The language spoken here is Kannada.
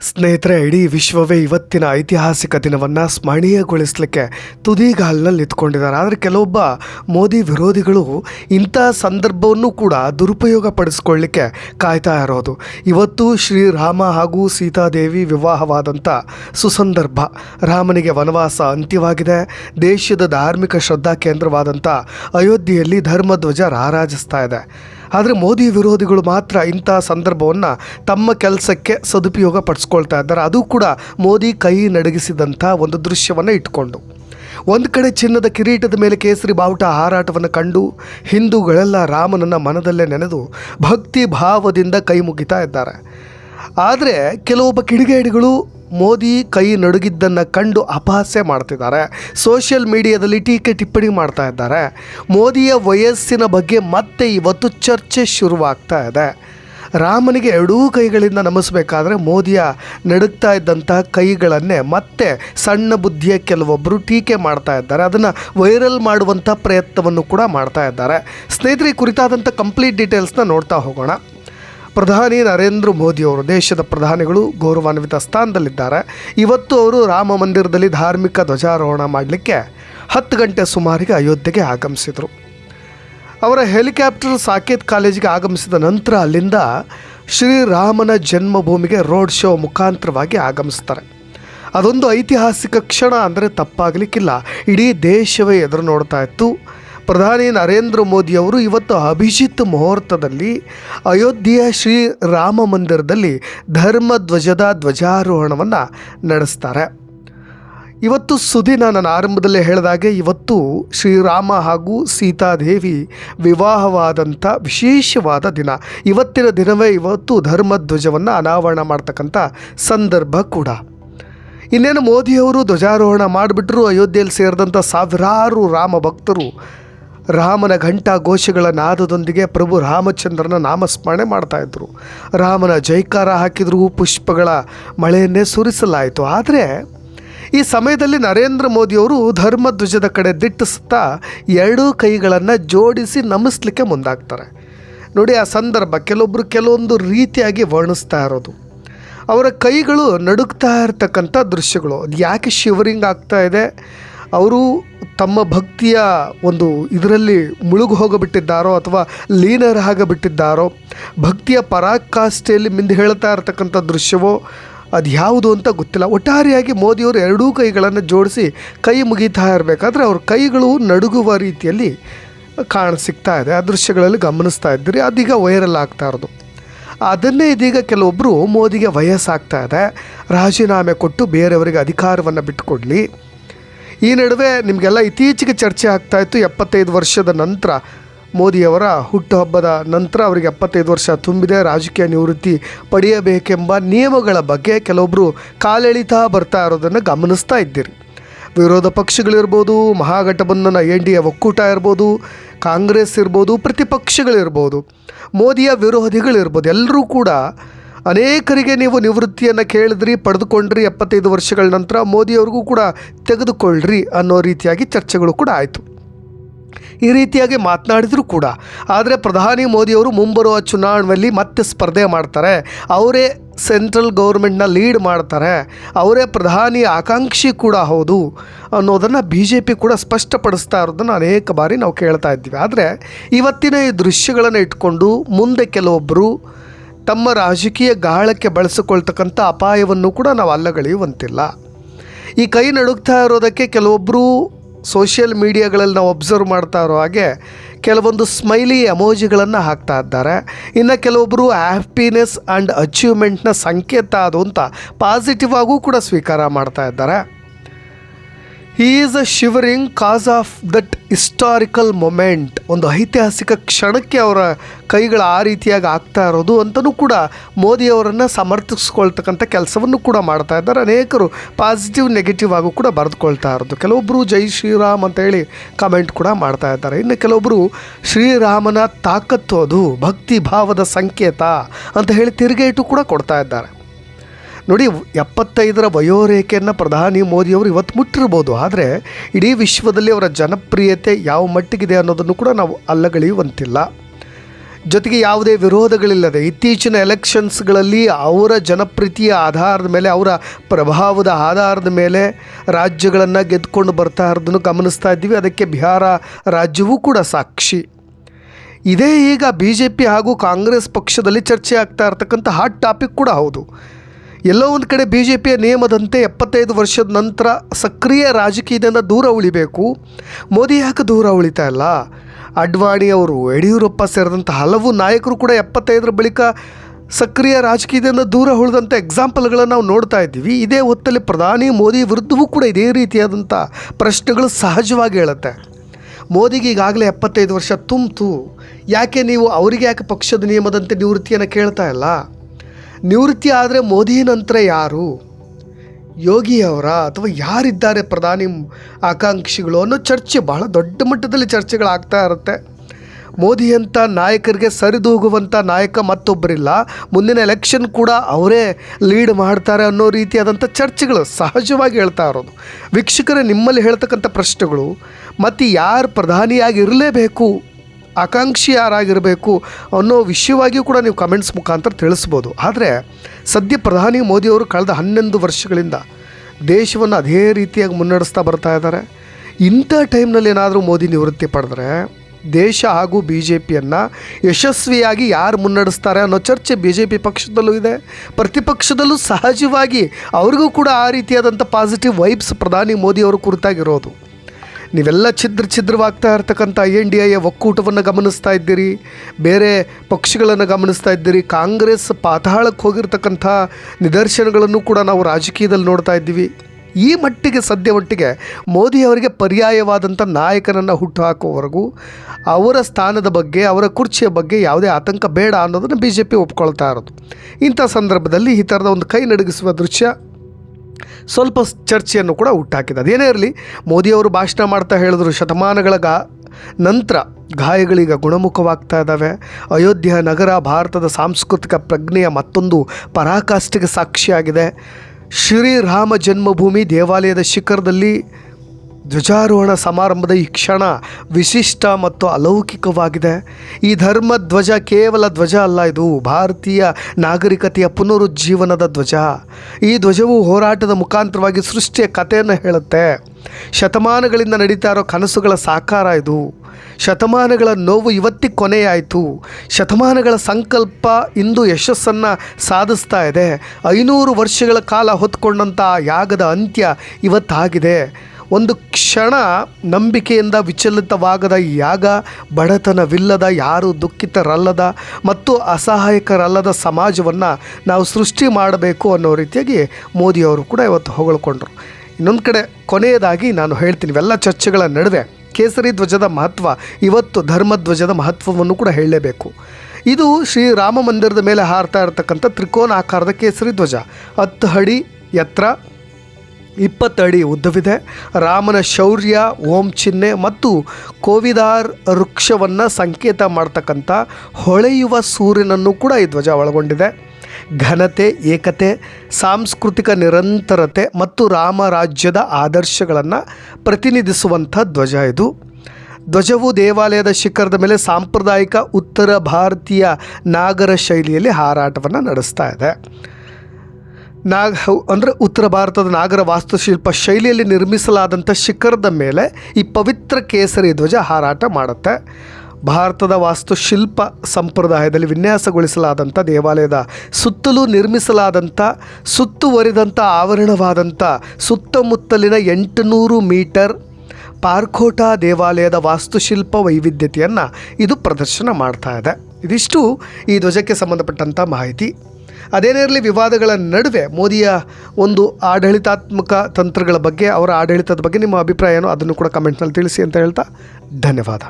ಸ್ನೇಹಿತರೆ, ಇಡೀ ವಿಶ್ವವೇ ಇವತ್ತಿನ ಐತಿಹಾಸಿಕ ದಿನವನ್ನು ಸ್ಮರಣೀಯಗೊಳಿಸಲಿಕ್ಕೆ ತುದಿಗಾಲಿನಲ್ಲಿ ನಿಂತ್ಕೊಂಡಿದ್ದಾರೆ. ಆದರೆ ಕೆಲವೊಬ್ಬ ಮೋದಿ ವಿರೋಧಿಗಳು ಇಂಥ ಸಂದರ್ಭವನ್ನು ಕೂಡ ದುರುಪಯೋಗ ಪಡಿಸ್ಕೊಳ್ಳಿಕ್ಕೆ ಕಾಯ್ತಾ ಇರೋದು. ಇವತ್ತು ಶ್ರೀರಾಮ ಹಾಗೂ ಸೀತಾದೇವಿ ವಿವಾಹವಾದಂಥ ಸುಸಂದರ್ಭ. ರಾಮನಿಗೆ ವನವಾಸ ಅಂತ್ಯವಾಗಿದೆ. ದೇಶದ ಧಾರ್ಮಿಕ ಶ್ರದ್ಧಾ ಕೇಂದ್ರವಾದಂಥ ಅಯೋಧ್ಯೆಯಲ್ಲಿ ಧರ್ಮಧ್ವಜ ರಾರಾಜಿಸ್ತಾ ಇದೆ. ಆದರೆ ಮೋದಿ ವಿರೋಧಿಗಳು ಮಾತ್ರ ಇಂಥ ಸಂದರ್ಭವನ್ನು ತಮ್ಮ ಕೆಲಸಕ್ಕೆ ಸದುಪಯೋಗ ಪಡಿಸ್ಕೊಳ್ತಾ ಇದ್ದಾರೆ. ಅದು ಕೂಡ ಮೋದಿ ಕೈ ನಡಗಿಸಿದಂಥ ಒಂದು ದೃಶ್ಯವನ್ನು ಇಟ್ಕೊಂಡು. ಒಂದು ಕಡೆ ಚಿನ್ನದ ಕಿರೀಟದ ಮೇಲೆ ಕೇಸರಿ ಬಾವುಟ ಹಾರಾಟವನ್ನು ಕಂಡು ಹಿಂದೂಗಳೆಲ್ಲ ರಾಮನನ್ನ ಮನದಲ್ಲೇ ನೆನೆದು ಭಕ್ತಿ ಭಾವದಿಂದ ಕೈ ಮುಗಿತಾ ಇದ್ದಾರೆ. ಆದರೆ ಕೆಲವೊಬ್ಬ ಕಿಡಿಗೇಡಿಗಳು ಮೋದಿ ಕೈ ನಡುಗಿದ್ದನ್ನು ಕಂಡು ಅಪಹಾಸ್ಯ ಮಾಡ್ತಿದ್ದಾರೆ. ಸೋಷಿಯಲ್ ಮೀಡಿಯಾದಲ್ಲಿ ಟೀಕೆ ಟಿಪ್ಪಣಿ ಮಾಡ್ತಾ ಇದ್ದಾರೆ. ಮೋದಿಯ ವಯಸ್ಸಿನ ಬಗ್ಗೆ ಮತ್ತೆ ಇವತ್ತು ಚರ್ಚೆ ಶುರುವಾಗ್ತಾ ಇದೆ. ರಾಮನಿಗೆ ಎರಡೂ ಕೈಗಳಿಂದ ನಮಿಸಬೇಕಾದ್ರೆ ಮೋದಿಯ ನಡುಗ್ತಾ ಇದ್ದಂತಹ ಕೈಗಳನ್ನೇ ಮತ್ತೆ ಸಣ್ಣ ಬುದ್ಧಿಯ ಕೆಲವೊಬ್ಬರು ಟೀಕೆ ಮಾಡ್ತಾ ಇದ್ದಾರೆ. ಅದನ್ನು ವೈರಲ್ ಮಾಡುವಂಥ ಪ್ರಯತ್ನವನ್ನು ಕೂಡ ಮಾಡ್ತಾ ಇದ್ದಾರೆ. ಸ್ನೇಹಿತರೆ ಕುರಿತಾದಂಥ ಕಂಪ್ಲೀಟ್ ಡೀಟೇಲ್ಸ್ನ ನೋಡ್ತಾ ಹೋಗೋಣ. ಪ್ರಧಾನಿ ನರೇಂದ್ರ ಮೋದಿ ಅವರು ದೇಶದ ಪ್ರಧಾನಿಗಳು ಗೌರವಾನ್ವಿತ ಸ್ಥಾನದಲ್ಲಿದ್ದಾರೆ. ಇವತ್ತು ಅವರು ರಾಮ ಮಂದಿರದಲ್ಲಿ ಧಾರ್ಮಿಕ ಧ್ವಜಾರೋಹಣ ಮಾಡಲಿಕ್ಕೆ ಹತ್ತು ಗಂಟೆ ಸುಮಾರಿಗೆ ಅಯೋಧ್ಯೆಗೆ ಆಗಮಿಸಿದರು. ಅವರ ಹೆಲಿಕಾಪ್ಟರ್ ಸಾಕೇತ್ ಕಾಲೇಜಿಗೆ ಆಗಮಿಸಿದ ನಂತರ ಅಲ್ಲಿಂದ ಶ್ರೀರಾಮನ ಜನ್ಮಭೂಮಿಗೆ ರೋಡ್ ಶೋ ಮುಖಾಂತರವಾಗಿ ಆಗಮಿಸ್ತಾರೆ. ಅದೊಂದು ಐತಿಹಾಸಿಕ ಕ್ಷಣ ಅಂದರೆ ತಪ್ಪಾಗಲಿಕ್ಕಿಲ್ಲ. ಇಡೀ ದೇಶವೇ ಎದುರು ನೋಡ್ತಾ ಇತ್ತು. ಪ್ರಧಾನಿ ನರೇಂದ್ರ ಮೋದಿಯವರು ಇವತ್ತು ಅಭಿಜಿತ್ ಮುಹೂರ್ತದಲ್ಲಿ ಅಯೋಧ್ಯೆಯ ಶ್ರೀ ರಾಮ ಮಂದಿರದಲ್ಲಿ ಧರ್ಮಧ್ವಜದ ಧ್ವಜಾರೋಹಣವನ್ನು ನಡೆಸ್ತಾರೆ. ಇವತ್ತು ಸುದಿನ ನಾನು ಆರಂಭದಲ್ಲೇ ಹೇಳಿದಾಗೆ ಇವತ್ತು ಶ್ರೀರಾಮ ಹಾಗೂ ಸೀತಾದೇವಿ ವಿವಾಹವಾದಂಥ ವಿಶೇಷವಾದ ದಿನ. ಇವತ್ತಿನ ದಿನವೇ ಇವತ್ತು ಧರ್ಮಧ್ವಜವನ್ನು ಅನಾವರಣ ಮಾಡ್ತಕ್ಕಂಥ ಸಂದರ್ಭ ಕೂಡ. ಇನ್ನೇನು ಮೋದಿಯವರು ಧ್ವಜಾರೋಹಣ ಮಾಡಿಬಿಟ್ರು ಅಯೋಧ್ಯೆಯಲ್ಲಿ ಸೇರಿದಂಥ ಸಾವಿರಾರು ರಾಮ ಭಕ್ತರು ರಾಮನ ಘಂಟಾ ಘೋಷಗಳ ನಾದದೊಂದಿಗೆ ಪ್ರಭು ರಾಮಚಂದ್ರನ ನಾಮಸ್ಮರಣೆ ಮಾಡ್ತಾಯಿದ್ರು ರಾಮನ ಜೈಕಾರ ಹಾಕಿದ್ರು ಪುಷ್ಪಗಳ ಮಳೆಯನ್ನೇ ಸುರಿಸಲಾಯಿತು. ಆದರೆ ಈ ಸಮಯದಲ್ಲಿ ನರೇಂದ್ರ ಮೋದಿಯವರು ಧರ್ಮಧ್ವಜದ ಕಡೆ ದಿಟ್ಟಿಸುತ್ತಾ ಎರಡೂ ಕೈಗಳನ್ನು ಜೋಡಿಸಿ ನಮಿಸ್ಲಿಕ್ಕೆ ಮುಂದಾಗ್ತಾರೆ. ನೋಡಿ, ಆ ಸಂದರ್ಭ ಕೆಲವೊಬ್ಬರು ಕೆಲವೊಂದು ರೀತಿಯಾಗಿ ವರ್ಣಿಸ್ತಾ ಇರೋದು. ಅವರ ಕೈಗಳು ನಡುಕ್ತಾ ಇರ್ತಕ್ಕಂಥ ದೃಶ್ಯಗಳು. ಯಾಕೆ ಶಿವರಿಂಗ್ ಆಗ್ತಾ ಇದೆ? ಅವರು ತಮ್ಮ ಭಕ್ತಿಯ ಒಂದು ಇದರಲ್ಲಿ ಮುಳುಗು ಹೋಗಿಬಿಟ್ಟಿದ್ದಾರೋ ಅಥವಾ ಲೀನರಾಗಬಿಟ್ಟಿದ್ದಾರೋ ಭಕ್ತಿಯ ಪರಾಕಾಷ್ಠೆಯಲ್ಲಿ ಮಿಂದು ಹೇಳ್ತಾ ಇರತಕ್ಕಂಥ ದೃಶ್ಯವೋ ಅದು ಯಾವುದು ಅಂತ ಗೊತ್ತಿಲ್ಲ. ಒಟ್ಟಾರೆಯಾಗಿ ಮೋದಿಯವರು ಎರಡೂ ಕೈಗಳನ್ನು ಜೋಡಿಸಿ ಕೈ ಮುಗಿತಾ ಇರಬೇಕಾದ್ರೆ ಅವ್ರ ಕೈಗಳು ನಡುಗುವ ರೀತಿಯಲ್ಲಿ ಕಾಣ ಸಿಗ್ತಾ ಇದೆ. ಆ ದೃಶ್ಯಗಳಲ್ಲಿ ಗಮನಿಸ್ತಾ ಇದ್ದೀರಿ. ಅದೀಗ ವೈರಲ್ ಆಗ್ತಾ ಇರೋದು. ಅದನ್ನೇ ಇದೀಗ ಕೆಲವೊಬ್ಬರು ಮೋದಿಗೆ ವಯಸ್ಸಾಗ್ತಾ ಇದೆ. ರಾಜೀನಾಮೆ ಕೊಟ್ಟು ಬೇರೆಯವರಿಗೆ ಅಧಿಕಾರವನ್ನು ಬಿಟ್ಟುಕೊಡಲಿ. ಈ ನಡುವೆ ನಿಮಗೆಲ್ಲ ಇತ್ತೀಚೆಗೆ ಚರ್ಚೆ ಆಗ್ತಾ ಇತ್ತು ಎಪ್ಪತ್ತೈದು ವರ್ಷದ ನಂತರ. ಮೋದಿಯವರ ಹುಟ್ಟುಹಬ್ಬದ ನಂತರ ಅವರಿಗೆ ಎಪ್ಪತ್ತೈದು ವರ್ಷ ತುಂಬಿದೆ. ರಾಜಕೀಯ ನಿವೃತ್ತಿ ಪಡೆಯಬೇಕೆಂಬ ನಿಯಮಗಳ ಬಗ್ಗೆ ಕೆಲವೊಬ್ಬರು ಕಾಲೆಳಿತಾ ಬರ್ತಾ ಇರೋದನ್ನು ಗಮನಿಸ್ತಾ ಇದ್ದೀರಿ. ವಿರೋಧ ಪಕ್ಷಗಳಿರ್ಬೋದು, ಮಹಾಗಠಬಂಧನ, ಎನ್ ಡಿ ಎ ಒಕ್ಕೂಟ ಇರ್ಬೋದು, ಕಾಂಗ್ರೆಸ್ ಇರ್ಬೋದು, ಪ್ರತಿಪಕ್ಷಗಳಿರ್ಬೋದು, ಮೋದಿಯ ವಿರೋಧಿಗಳಿರ್ಬೋದು, ಎಲ್ಲರೂ ಕೂಡ ಅನೇಕರಿಗೆ ನೀವು ನಿವೃತ್ತಿಯನ್ನು ಕೇಳಿದ್ರಿ, ಪಡೆದುಕೊಂಡ್ರಿ ಎಪ್ಪತ್ತೈದು ವರ್ಷಗಳ ನಂತರ ಮೋದಿಯವ್ರಿಗೂ ಕೂಡ ತೆಗೆದುಕೊಳ್ಳ್ರಿ ಅನ್ನೋ ರೀತಿಯಾಗಿ ಚರ್ಚೆಗಳು ಕೂಡ ಆಯಿತು. ಈ ರೀತಿಯಾಗಿ ಮಾತನಾಡಿದರೂ ಕೂಡ. ಆದರೆ ಪ್ರಧಾನಿ ಮೋದಿಯವರು ಮುಂಬರುವ ಚುನಾವಣೆಯಲ್ಲಿ ಮತ್ತೆ ಸ್ಪರ್ಧೆ ಮಾಡ್ತಾರೆ. ಅವರೇ ಸೆಂಟ್ರಲ್ ಗೌರ್ಮೆಂಟ್ನ ಲೀಡ್ ಮಾಡ್ತಾರೆ. ಅವರೇ ಪ್ರಧಾನಿ ಆಕಾಂಕ್ಷಿ ಕೂಡ ಹೌದು ಅನ್ನೋದನ್ನು ಬಿ ಜೆ ಪಿ ಕೂಡ ಸ್ಪಷ್ಟಪಡಿಸ್ತಾ ಇರೋದನ್ನು ಅನೇಕ ಬಾರಿ ನಾವು ಕೇಳ್ತಾ ಇದ್ದೀವಿ. ಆದರೆ ಇವತ್ತಿನ ಈ ದೃಶ್ಯಗಳನ್ನು ಇಟ್ಕೊಂಡು ಮುಂದೆ ಕೆಲವೊಬ್ಬರು ತಮ್ಮ ರಾಜಕೀಯ ಗಾಳಕ್ಕೆ ಬಳಸಿಕೊಳ್ತಕ್ಕಂಥ ಅಪಾಯವನ್ನು ಕೂಡ ನಾವು ಅಲ್ಲಗಳೆಯುವಂತಿಲ್ಲ. ಈ ಕೈ ನಡುಗ್ತಾ ಇರೋದಕ್ಕೆ ಕೆಲವೊಬ್ಬರು ಸೋಷಿಯಲ್ ಮೀಡಿಯಾಗಳಲ್ಲಿ ನಾವು ಒಬ್ಸರ್ವ್ ಮಾಡ್ತಾ ಇರೋ ಹಾಗೆ ಕೆಲವೊಂದು ಸ್ಮೈಲಿ ಎಮೋಜಿಗಳನ್ನು ಹಾಕ್ತಾ ಇದ್ದಾರೆ. ಇನ್ನು ಕೆಲವೊಬ್ಬರು ಹ್ಯಾಪಿನೆಸ್ ಆ್ಯಂಡ್ ಅಚೀವ್ಮೆಂಟ್ನ ಸಂಕೇತ ಅದು ಅಂತ ಪಾಸಿಟಿವ್ ಆಗೂ ಕೂಡ ಸ್ವೀಕಾರ ಮಾಡ್ತಾ ಇದ್ದಾರೆ. He is a shivering cause of that historical moment ಒಂದು ಐತಿಹಾಸಿಕ ಕ್ಷಣಕ್ಕೆ ಅವರ ಕೈಗಳು ಆ ರೀತಿಯಾಗಿ ಆಗ್ತಾ ಇರೋದು ಅಂತಲೂ ಕೂಡ ಮೋದಿಯವರನ್ನು ಸಮರ್ಥಿಸ್ಕೊಳ್ತಕ್ಕಂಥ ಕೆಲಸವನ್ನು ಕೂಡ ಮಾಡ್ತಾ ಇದ್ದಾರೆ. ಅನೇಕರು ಪಾಸಿಟಿವ್ ನೆಗೆಟಿವ್ ಆಗೂ ಕೂಡ ಬರೆದುಕೊಳ್ತಾ ಇರೋದು. ಕೆಲವೊಬ್ಬರು ಜೈ ಶ್ರೀರಾಮ್ ಅಂತ ಹೇಳಿ ಕಮೆಂಟ್ ಕೂಡ ಮಾಡ್ತಾ ಇದ್ದಾರೆ. ಇನ್ನು ಕೆಲವೊಬ್ಬರು ಶ್ರೀರಾಮನ ತಾಕತ್ತು ಅದು, ಭಕ್ತಿ ಭಾವದ ಸಂಕೇತ ಅಂತ ಹೇಳಿ ತಿರುಗೇಟು ಕೂಡ ಕೊಡ್ತಾ ಇದ್ದಾರೆ. ನೋಡಿ, ಎಪ್ಪತ್ತೈದರ ವಯೋರೇಖೆಯನ್ನು ಪ್ರಧಾನಿ ಮೋದಿಯವರು ಇವತ್ತು ಮುಟ್ಟಿರ್ಬೋದು. ಆದರೆ ಇಡೀ ವಿಶ್ವದಲ್ಲಿ ಅವರ ಜನಪ್ರಿಯತೆ ಯಾವ ಮಟ್ಟಿಗಿದೆ ಅನ್ನೋದನ್ನು ಕೂಡ ನಾವು ಅಲ್ಲಗಳೆಯುವಂತಿಲ್ಲ. ಜೊತೆಗೆ ಯಾವುದೇ ವಿರೋಧಗಳಿಲ್ಲದೆ ಇತ್ತೀಚಿನ ಎಲೆಕ್ಷನ್ಸ್ಗಳಲ್ಲಿ ಅವರ ಜನಪ್ರೀತಿಯ ಆಧಾರದ ಮೇಲೆ, ಅವರ ಪ್ರಭಾವದ ಆಧಾರದ ಮೇಲೆ ರಾಜ್ಯಗಳನ್ನು ಗೆದ್ದುಕೊಂಡು ಬರ್ತಾ ಇರೋದನ್ನು ಗಮನಿಸ್ತಾ ಇದ್ದೀವಿ. ಅದಕ್ಕೆ ಬಿಹಾರ ರಾಜ್ಯವೂ ಕೂಡ ಸಾಕ್ಷಿ. ಇದೇ ಈಗ ಬಿ ಜೆ ಪಿ ಹಾಗೂ ಕಾಂಗ್ರೆಸ್ ಪಕ್ಷದಲ್ಲಿ ಚರ್ಚೆ ಆಗ್ತಾ ಇರತಕ್ಕಂಥ ಹಾಟ್ ಟಾಪಿಕ್ ಕೂಡ ಹೌದು. ಎಲ್ಲೋ ಒಂದು ಕಡೆ ಬಿ ಜೆ ಪಿಯ ನಿಯಮದಂತೆ ಎಪ್ಪತ್ತೈದು ವರ್ಷದ ನಂತರ ಸಕ್ರಿಯ ರಾಜಕೀಯದಿಂದ ದೂರ ಉಳಿಬೇಕು. ಮೋದಿ ಯಾಕೆ ದೂರ ಉಳಿತಾ ಇಲ್ಲ? ಅಡ್ವಾಣಿ ಅವರು ಯಡಿಯೂರಪ್ಪ ಸೇರಿದಂಥ ಹಲವು ನಾಯಕರು ಕೂಡ ಎಪ್ಪತ್ತೈದರ ಬಳಿಕ ಸಕ್ರಿಯ ರಾಜಕೀಯದಿಂದ ದೂರ ಉಳಿದಂಥ ಎಕ್ಸಾಂಪಲ್ಗಳನ್ನು ನಾವು ನೋಡ್ತಾ ಇದ್ದೀವಿ. ಇದೇ ಹೊತ್ತಲ್ಲಿ ಪ್ರಧಾನಿ ಮೋದಿ ವಿರುದ್ಧವೂ ಕೂಡ ಇದೇ ರೀತಿಯಾದಂಥ ಪ್ರಶ್ನೆಗಳು ಸಹಜವಾಗಿ ಹೇಳುತ್ತೆ. ಮೋದಿಗೆ ಈಗಾಗಲೇ ಎಪ್ಪತ್ತೈದು ವರ್ಷ ತುಂಬಿತು. ಯಾಕೆ ನೀವು ಅವರಿಗೆ ಯಾಕೆ ಪಕ್ಷದ ನಿಯಮದಂತೆ ನಿವೃತ್ತಿಯನ್ನು ಕೇಳ್ತಾ ಇಲ್ಲ? ನಿವೃತ್ತಿ ಆದರೆ ಮೋದಿ ನಂತರ ಯಾರು? ಯೋಗಿಯವರ ಅಥವಾ ಯಾರಿದ್ದಾರೆ ಪ್ರಧಾನಿ ಆಕಾಂಕ್ಷಿಗಳು ಅನ್ನೋ ಚರ್ಚೆ ಬಹಳ ದೊಡ್ಡ ಮಟ್ಟದಲ್ಲಿ ಚರ್ಚೆಗಳಾಗ್ತಾ ಇರುತ್ತೆ. ಮೋದಿಯಂಥ ನಾಯಕರಿಗೆ ಸರಿದೂಗುವಂಥ ನಾಯಕ ಮತ್ತೊಬ್ಬರಿಲ್ಲ. ಮುಂದಿನ ಎಲೆಕ್ಷನ್ ಕೂಡ ಅವರೇ ಲೀಡ್ ಮಾಡ್ತಾರೆ ಅನ್ನೋ ರೀತಿಯಾದಂಥ ಚರ್ಚೆಗಳು ಸಹಜವಾಗಿ ಹೇಳ್ತಾ ಇರೋದು. ವೀಕ್ಷಕರೇ, ನಿಮ್ಮಲ್ಲಿ ಹೇಳ್ತಕ್ಕಂಥ ಪ್ರಶ್ನೆಗಳು, ಮತ್ತು ಯಾರು ಪ್ರಧಾನಿಯಾಗಿ ಇರಲೇಬೇಕು ಆಕಾಂಕ್ಷಿ ಯಾರಾಗಿರಬೇಕು ಅನ್ನೋ ವಿಷಯವಾಗಿಯೂ ಕೂಡ ನೀವು ಕಮೆಂಟ್ಸ್ ಮುಖಾಂತರ ತಿಳಿಸ್ಬೋದು. ಆದರೆ, ಸದ್ಯ ಪ್ರಧಾನಿ ಮೋದಿಯವರು ಕಳೆದ ಹನ್ನೊಂದು ವರ್ಷಗಳಿಂದ ದೇಶವನ್ನು ಅದೇ ರೀತಿಯಾಗಿ ಮುನ್ನಡೆಸ್ತಾ ಬರ್ತಾ ಇದ್ದಾರೆ. ಇಂಥ ಟೈಮ್ನಲ್ಲಿ ಏನಾದರೂ ಮೋದಿ ನಿವೃತ್ತಿ ಪಡೆದ್ರೆ, ದೇಶ ಹಾಗೂ ಬಿ ಜೆ ಪಿಯನ್ನು ಯಶಸ್ವಿಯಾಗಿ ಯಾರು ಮುನ್ನಡೆಸ್ತಾರೆ ಅನ್ನೋ ಚರ್ಚೆ ಬಿ ಜೆ ಪಿ ಪಕ್ಷದಲ್ಲೂ ಇದೆ. ಪ್ರತಿಪಕ್ಷದಲ್ಲೂ ಸಹಜವಾಗಿ ಅವ್ರಿಗೂ ಕೂಡ ಆ ರೀತಿಯಾದಂಥ ಪಾಸಿಟಿವ್ ವೈಬ್ಸ್ ಪ್ರಧಾನಿ ಮೋದಿಯವರು ಕುರಿತಾಗಿರೋದು. ನೀವೆಲ್ಲ ಛಿದ್ರ ಛಿದ್ರವಾಗ್ತಾ ಇರ್ತಕ್ಕಂಥ ಐ ಎನ್ ಡಿ ಐಯ ಒಕ್ಕೂಟವನ್ನು ಗಮನಿಸ್ತಾ ಇದ್ದೀರಿ, ಬೇರೆ ಪಕ್ಷಗಳನ್ನು ಗಮನಿಸ್ತಾ ಇದ್ದೀರಿ, ಕಾಂಗ್ರೆಸ್ ಪಾತಾಳಕ್ಕೆ ಹೋಗಿರ್ತಕ್ಕಂಥ ನಿದರ್ಶನಗಳನ್ನು ಕೂಡ ನಾವು ರಾಜಕೀಯದಲ್ಲಿ ನೋಡ್ತಾ ಇದ್ದೀವಿ. ಈ ಮಟ್ಟಿಗೆ, ಸದ್ಯ ಮಟ್ಟಿಗೆ ಮೋದಿ ಅವರಿಗೆ ಪರ್ಯಾಯವಾದಂಥ ನಾಯಕನನ್ನು ಹುಟ್ಟುಹಾಕುವವರೆಗೂ ಅವರ ಸ್ಥಾನದ ಬಗ್ಗೆ, ಅವರ ಕುರ್ಚಿಯ ಬಗ್ಗೆ ಯಾವುದೇ ಆತಂಕ ಬೇಡ ಅನ್ನೋದನ್ನು ಬಿ ಜೆ ಪಿ ಒಪ್ಕೊಳ್ತಾ ಇರೋದು. ಇಂಥ ಸಂದರ್ಭದಲ್ಲಿ ಈ ಥರದ ಒಂದು ಕೈ ನಡುಗಿಸುವ ದೃಶ್ಯ ಸ್ವಲ್ಪ ಚರ್ಚೆಯನ್ನು ಕೂಡ ಹುಟ್ಟಾಕಿದೆ. ಅದೇನೇ ಇರಲಿ, ಮೋದಿಯವರು ಭಾಷಣ ಮಾಡ್ತಾ ಹೇಳಿದ್ರು, ಶತಮಾನಗಳ ಗಾ, ನಂತರ ಗಾಯಗಳೀಗ ಗುಣಮುಖವಾಗ್ತಾ ಇದ್ದಾವೆ ಅಯೋಧ್ಯೆ ನಗರ ಭಾರತದ ಸಾಂಸ್ಕೃತಿಕ ಪ್ರಜ್ಞೆಯ ಮತ್ತೊಂದು ಪರಾಕಾಷ್ಠೆಗೆ ಸಾಕ್ಷಿಯಾಗಿದೆ. ಶ್ರೀರಾಮ ಜನ್ಮಭೂಮಿ ದೇವಾಲಯದ ಶಿಖರದಲ್ಲಿ ಧ್ವಜಾರೋಹಣ ಸಮಾರಂಭದ ಈ ಕ್ಷಣ ವಿಶಿಷ್ಟ ಮತ್ತು ಅಲೌಕಿಕವಾಗಿದೆ. ಈ ಧರ್ಮ ಧ್ವಜ ಕೇವಲ ಧ್ವಜ ಅಲ್ಲ, ಇದು ಭಾರತೀಯ ನಾಗರಿಕತೆಯ ಪುನರುಜ್ಜೀವನದ ಧ್ವಜ. ಈ ಧ್ವಜವು ಹೋರಾಟದ ಮುಖಾಂತರವಾಗಿ ಸೃಷ್ಟಿಯ ಕಥೆಯನ್ನು ಹೇಳುತ್ತೆ. ಶತಮಾನಗಳಿಂದ ನಡೀತಾ ಇರೋ ಕನಸುಗಳ ಸಾಕಾರ ಇದು. ಶತಮಾನಗಳ ನೋವು ಇವತ್ತಿಗೆ ಕೊನೆಯಾಯಿತು. ಶತಮಾನಗಳ ಸಂಕಲ್ಪ ಇಂದು ಯಶಸ್ಸನ್ನು ಸಾಧಿಸ್ತಾ ಇದೆ. ಐನೂರು ವರ್ಷಗಳ ಕಾಲ ಹೊತ್ಕೊಂಡಂಥ ಯಾಗದ ಅಂತ್ಯ ಇವತ್ತಾಗಿದೆ. ಒಂದು ಕ್ಷಣ ನಂಬಿಕೆಯಿಂದ ವಿಚಲಿತವಾಗದ ಯಾಗ ಬಡತನವಿಲ್ಲದ, ಯಾರು ದುಃಖಿತರಲ್ಲದ ಮತ್ತು ಅಸಹಾಯಕರಲ್ಲದ ಸಮಾಜವನ್ನು ನಾವು ಸೃಷ್ಟಿ ಮಾಡಬೇಕು ಅನ್ನೋ ರೀತಿಯಾಗಿ ಮೋದಿಯವರು ಕೂಡ ಇವತ್ತು ಹೊಗಳ್ಕೊಂಡ್ರು. ಇನ್ನೊಂದು ಕಡೆ ಕೊನೆಯದಾಗಿ ನಾನು ಹೇಳ್ತೀನಿ, ಇವೆಲ್ಲ ಚರ್ಚೆಗಳ ನಡುವೆ ಕೇಸರಿ ಧ್ವಜದ ಮಹತ್ವ, ಇವತ್ತು ಧರ್ಮಧ್ವಜದ ಮಹತ್ವವನ್ನು ಕೂಡ ಹೇಳಲೇಬೇಕು. ಇದು ಶ್ರೀ ರಾಮ ಮಂದಿರದ ಮೇಲೆ ಹಾರ್ತಾ ಇರತಕ್ಕಂಥ ತ್ರಿಕೋನಾಕಾರದ ಕೇಸರಿ ಧ್ವಜ. ಹತ್ತು ಅಡಿ ಎತ್ತರ ಇಪ್ಪತ್ತು ಅಡಿ ಉದ್ದವಿದೆ. ರಾಮನ ಶೌರ್ಯ, ಓಂ ಚಿಹ್ನೆ ಮತ್ತು ಕೋವಿದಾರ್ ವೃಕ್ಷವನ್ನು ಸಂಕೇತ ಮಾಡ್ತಕ್ಕಂಥ ಹೊಳೆಯುವ ಸೂರ್ಯನನ್ನು ಕೂಡ ಈ ಧ್ವಜ ಒಳಗೊಂಡಿದೆ. ಘನತೆ, ಏಕತೆ, ಸಾಂಸ್ಕೃತಿಕ ನಿರಂತರತೆ ಮತ್ತು ರಾಮರಾಜ್ಯದ ಆದರ್ಶಗಳನ್ನು ಪ್ರತಿನಿಧಿಸುವಂಥ ಧ್ವಜ ಇದು. ಧ್ವಜವು ದೇವಾಲಯದ ಶಿಖರದ ಮೇಲೆ ಸಾಂಪ್ರದಾಯಿಕ ಉತ್ತರ ಭಾರತೀಯ ನಾಗರ ಶೈಲಿಯಲ್ಲಿ ಹಾರಾಟವನ್ನು ನಡೆಸ್ತಾ ಇದೆ. ನಾಗ ಅಂದರೆ ಉತ್ತರ ಭಾರತದ ನಾಗರ ವಾಸ್ತುಶಿಲ್ಪ ಶೈಲಿಯಲ್ಲಿ ನಿರ್ಮಿಸಲಾದಂಥ ಶಿಖರದ ಮೇಲೆ ಈ ಪವಿತ್ರ ಕೇಸರಿ ಧ್ವಜ ಹಾರಾಟ ಮಾಡುತ್ತೆ. ಭಾರತದ ವಾಸ್ತುಶಿಲ್ಪ ಸಂಪ್ರದಾಯದಲ್ಲಿ ವಿನ್ಯಾಸಗೊಳಿಸಲಾದಂಥ ದೇವಾಲಯದ ಸುತ್ತಲೂ ನಿರ್ಮಿಸಲಾದಂಥ, ಸುತ್ತುವರಿದಂಥ ಆವರಣವಾದಂಥ, ಸುತ್ತಮುತ್ತಲಿನ ಎಂಟುನೂರು ಮೀಟರ್ ಪಾರ್ಕೋಟಾ ದೇವಾಲಯದ ವಾಸ್ತುಶಿಲ್ಪ ವೈವಿಧ್ಯತೆಯನ್ನು ಇದು ಪ್ರದರ್ಶನ ಮಾಡ್ತಾ ಇದೆ. ಇದಿಷ್ಟು ಈ ಧ್ವಜಕ್ಕೆ ಸಂಬಂಧಪಟ್ಟಂಥ ಮಾಹಿತಿ. ಅದೇನೇ ಇರಲಿ ವಿವಾದಗಳ ನಡುವೆ ಮೋದಿಯ ಒಂದು ಆಡಳಿತಾತ್ಮಕ ತಂತ್ರಗಳ ಬಗ್ಗೆ, ಅವರ ಆಡಳಿತದ ಬಗ್ಗೆ ನಿಮ್ಮ ಅಭಿಪ್ರಾಯ ಏನೋ ಅದನ್ನು ಕೂಡ ಕಮೆಂಟ್ನಲ್ಲಿ ತಿಳಿಸಿ ಅಂತ ಹೇಳ್ತಾ ಧನ್ಯವಾದ.